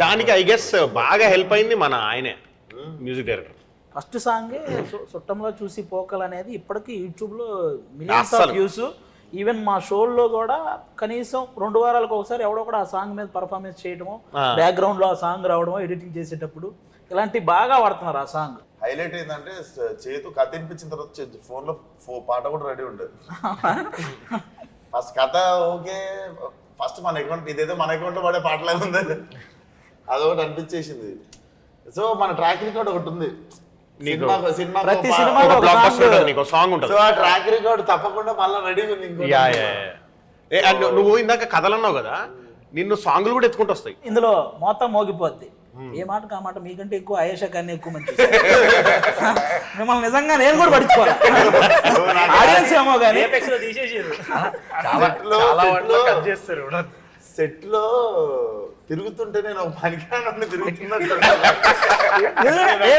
దానికి I guess బాగా help అయింది మన ఆయనే మ్యూజిక్ డైరెక్టర్ ఫస్ట్ సాంగే సు- చుట్టంలో చూసి పోకల్ అనేది ఇప్పటికీ యూట్యూబ్లో మిలియన్స్ ఆఫ్. వ్యూస్ ఈవెన్ మా షోల్లో కూడా కనీసం రెండు వారాలకు ఒకసారి ఎవడో కూడా ఆ సాంగ్ మీద పర్ఫార్మెన్స్ చేయడము ఆ. బ్యాక్గ్రౌండ్లో ఆ సాంగ్ రావడము ఎడిటింగ్ చేసేటప్పుడు ఇలాంటి బాగా వాడుతున్నారు ఆ సాంగ్ హైలైట్ ఏంటంటే చేతు కథ వినిపించిన తర్వాత చే- ఫోన్లో ఫో- పాట కూడా రెడీ ఉండదు ఫస్ట్ కథ ఓకే ఫస్ట్ మన అకౌంట్ ఇదేదో మన అకౌంట్లో పడే పాటలాగా ఉంది అదొకటి అనిపించేసింది. సో మన ట్రాక్ రికార్డ్ ఒకటి ఉంది. సినిమా సినిమా ప్రతి నీకు సాంగ్ ఉంటుంది. సో ఆ ట్రాక్ రికార్డ్ తప్పకుండా మళ్ళీ ఉంది నువ్వు ఇందాక కథలు అన్నావు కదా నిన్ను సాంగ్లు కూడా ఎత్తుకుంటూ వస్తాయి. ఇందులో మొత్తం మోగిపోద్ది. ఏ మాట కా మాట మీకంటే ఎక్కువ ఆయేషా కానీ ఎక్కువ మంది మిమ్మల్ని నిజంగా నేను కూడా పడుచుకోవాలి ఆడియన్స్ ఏమో కానీ. తీసేసారు? సెట్లో తిరుగుతుంటే నేను పనికిరాను తిరుగుతున్నట్టు లేదండి.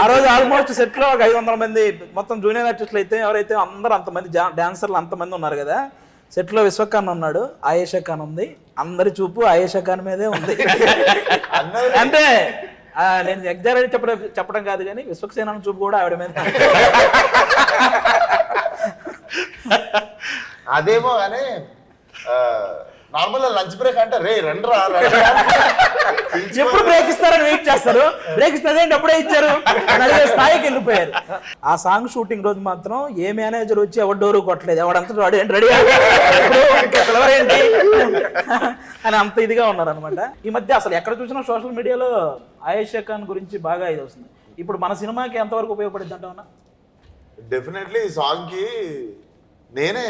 ఆ రోజు ఆల్మోస్ట్ సెట్లో ఒక ఐదు వందల మంది మొత్తం జూనియర్ ఆర్టిస్టులు అయితే ఎవరైతే అందరూ అంతమంది డాన్సర్లు అంతమంది ఉన్నారు కదా సెట్లో విశ్వఖాన్ ఉన్నాడు ఆయేషా ఖాన్ ఉంది. అందరి చూపు ఆయేషా ఖాన్ మీదే ఉంది. అంటే నేను ఎగ్జాక్ట్ చెప్పడం చెప్పడం కాదు కానీ విశ్వక్సేన చూపు కూడా ఆవిడ మీద. అదేమో కానీ నార్మల్ లంచ్ బ్రేక్ అంటే రే రండ్రా రండ్రా. ఎప్పుడు బ్రేక్ ఇస్తారని వెయిట్ చేస్తారు. బ్రేక్ ఇస్తే అప్పుడే ఇచ్చారు. స్థాయికి వెళ్ళిపోయారు. ఆ సాంగ్ షూటింగ్ రోజు మాత్రం ఏ మేనేజర్ వచ్చి ఎవరు డోరు కొట్టలేదు. ఎవడంతా వాడు ఏంటి రెడీ ఏంటి అని అంత ఇదిగా ఉన్నారు అనమాట ఈ మధ్య అసలు ఎక్కడ చూసినా సోషల్ మీడియాలో ఆయేషా ఖాన్ గురించి బాగా ఇది వస్తుంది. ఇప్పుడు మన సినిమాకి ఎంతవరకు ఉపయోగపడింది అంటావునా డెఫినెట్లీ ఈ సాంగ్కి నేనే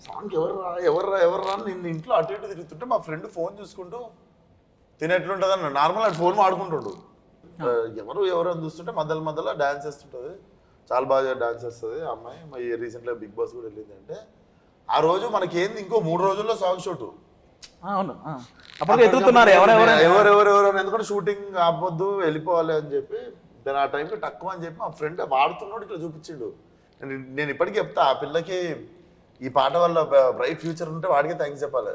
సాంగ్ ఎవరు రా ఎవరు రా ఎవరు రా అని నిన్ను ఇంట్లో అటు ఇటు తిరుగుతుంటే మా ఫ్రెండ్ ఫోన్ చూసుకుంటూ తినేట్లుంటుంది అన్న నార్మల్ అటు ఫోన్ వాడుకుంటుండు. ఆ, ఎవరు ఎవరు అని చూస్తుంటే మధ్యలో మధ్యలో డాన్స్ చేస్తుంటుంది చాలా బాగా డాన్స్ చేస్తుంది ఆ అమ్మాయి. మా రీసెంట్గా బిగ్ బాస్ కూడా వెళ్ళింది అంటే ఆ రోజు మనకి ఏంది ఇంకో మూడు రోజుల్లో సాంగ్ షూట్. అవును. ఆ. అప్పుడు ఎదుగుతున్నారు. ఎవరెవరు ఎవరు ఎవరు ఎవరు అని. ఎందుకంటే షూటింగ్ ఆపొద్దు వెళ్ళిపోవాలి అని చెప్పి నేను ఆ టైంకి తక్కువ అని చెప్పి మా ఫ్రెండ్ వాడుతున్నాడు ఇట్లా చూపించిండు. నేను నేను ఇప్పటికీ చెప్తా ఆ పిల్లకి ఈ పాట వల్ల బ్రైట్ ఫ్యూచర్ ఉంటే వాడికి థ్యాంక్స్ చెప్పాలి.